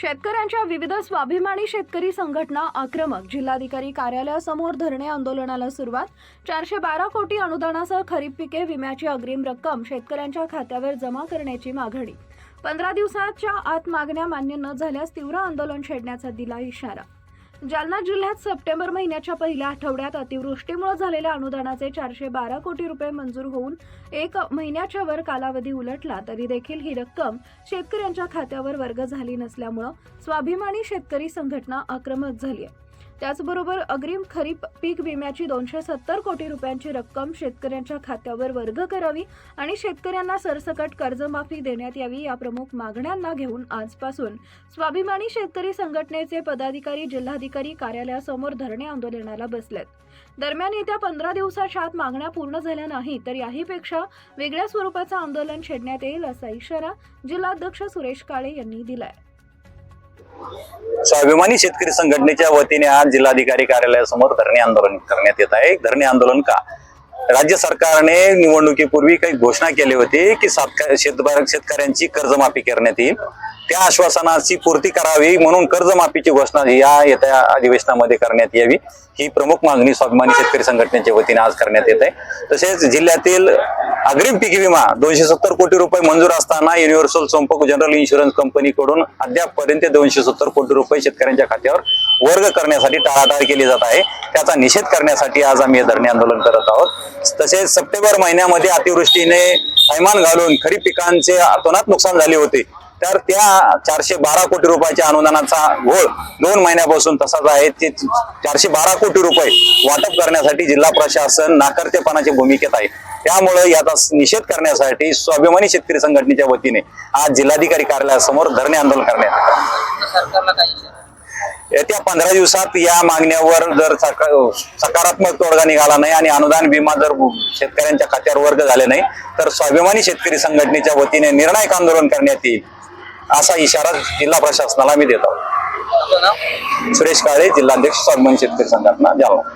शेतकऱ्यांच्या विविध स्वाभिमानी शेतकरी संघटना आक्रमक. जिल्हाधिकारी कार्यालयासमोर धरणे आंदोलनाला सुरुवात. चारशे बारा कोटी अनुदानासह खरीप पिके विम्याची अग्रिम रक्कम शेतकऱ्यांच्या खात्यावर जमा करण्याची मागणी. पंधरा दिवसाच्या आत मागण्या मान्य न झाल्यास तीव्र आंदोलन छेडण्याचा दिला इशारा. जालना जिल्ह्यात सप्टेंबर महिन्याच्या पहिल्या आठवड्यात अतिवृष्टीमुळे झालेल्या अनुदानाचे चारशे बारा कोटी रुपये मंजूर होऊन एक महिन्याच्या वर कालावधी उलटला तरी देखील ही रक्कम शेतकऱ्यांच्या खात्यावर वर्ग झाली नसल्यामुळं स्वाभिमानी शेतकरी संघटना आक्रमक झाली आहे. त्याचबरोबर अग्रिम खरीप पीक विम्याची दोनशे सत्तर कोटी रुपयांची रक्कम शेतकऱ्यांच्या खात्यावर वर्ग करावी आणि शेतकऱ्यांना सरसकट कर्जमाफी देण्यात यावी या प्रमुख मागण्यांना घेऊन आजपासून स्वाभिमानी शेतकरी संघटनेचे पदाधिकारी जिल्हाधिकारी कार्यालयासमोर धरणे आंदोलनाला बसलेत. दरम्यान येत्या पंधरा दिवसाच्या आत मागण्या पूर्ण झाल्या नाही तर याहीपेक्षा वेगळ्या स्वरूपाचं आंदोलन छेडण्यात येईल असा इशारा जिल्हाध्यक्ष सुरेश काळे यांनी दिलाय. स्वाभिमानी शेतकरी संघटनेच्या वतीने आज जिल्हाधिकारी कार्यालयासमोर धरणे आंदोलन करण्यात येत आहे. धरणे आंदोलन का? राज्य सरकारने निवडणुकीपूर्वी काही घोषणा केली होती की सातक- शेतकऱ्यांची कर्जमाफी करण्यात येईल. त्या आश्वासनाची पूर्ती करावी म्हणून कर्जमाफीची घोषणा या येत्या अधिवेशनामध्ये करण्यात यावी. ही प्रमुख मागणी स्वाभिमानी शेतकरी संघटनेच्या वतीने आज करण्यात येत आहे. तसेच जिल्ह्यातील अग्रिम पीक विमा दोनशे सत्तर कोटी रुपये मंजूर असताना युनिव्हर्सल संपक जनरल इन्शुरन्स कंपनीकडून अद्यापपर्यंत दोनशे सत्तर कोटी रुपये शेतकऱ्यांच्या खात्यावर वर्ग करण्यासाठी टाळाटाळ केली जात आहे. त्याचा निषेध करण्यासाठी आज आम्ही धरणे आंदोलन करत आहोत. तसेच सप्टेंबर महिन्यामध्ये अतिवृष्टीने थैमान घालून खरीप पिकांचे अतोनात नुकसान झाले होते. तर त्या चारशे बारा कोटी रुपयाच्या अनुदानाचा घोळ दोन महिन्यापासून तसाच आहे. ते चारशे बारा कोटी रुपये वाटप करण्यासाठी जिल्हा प्रशासन नाकर्तेपणाच्या भूमिकेत आहे. त्यामुळे याचा निषेध करण्यासाठी स्वाभिमानी शेतकरी संघटनेच्या वतीने आज जिल्हाधिकारी कार्यालयासमोर धरणे आंदोलन करण्यात? येत्या पंधरा दिवसात या मागण्यावर जर सका- सकारात्मक तोडगा निघाला नाही आणि अनुदान विमा जर शेतकऱ्यांच्या खात्यावर वर्ग झाले नाही तर स्वाभिमानी शेतकरी संघटनेच्या वतीने निर्णायक आंदोलन करण्यात येईल असा इशारा जिल्हा प्रशासनाला मी देत. आहोत सुरेश काळे जिल्हाध्यक्ष स्वाभिमानी शेतकरी संघटना जालना.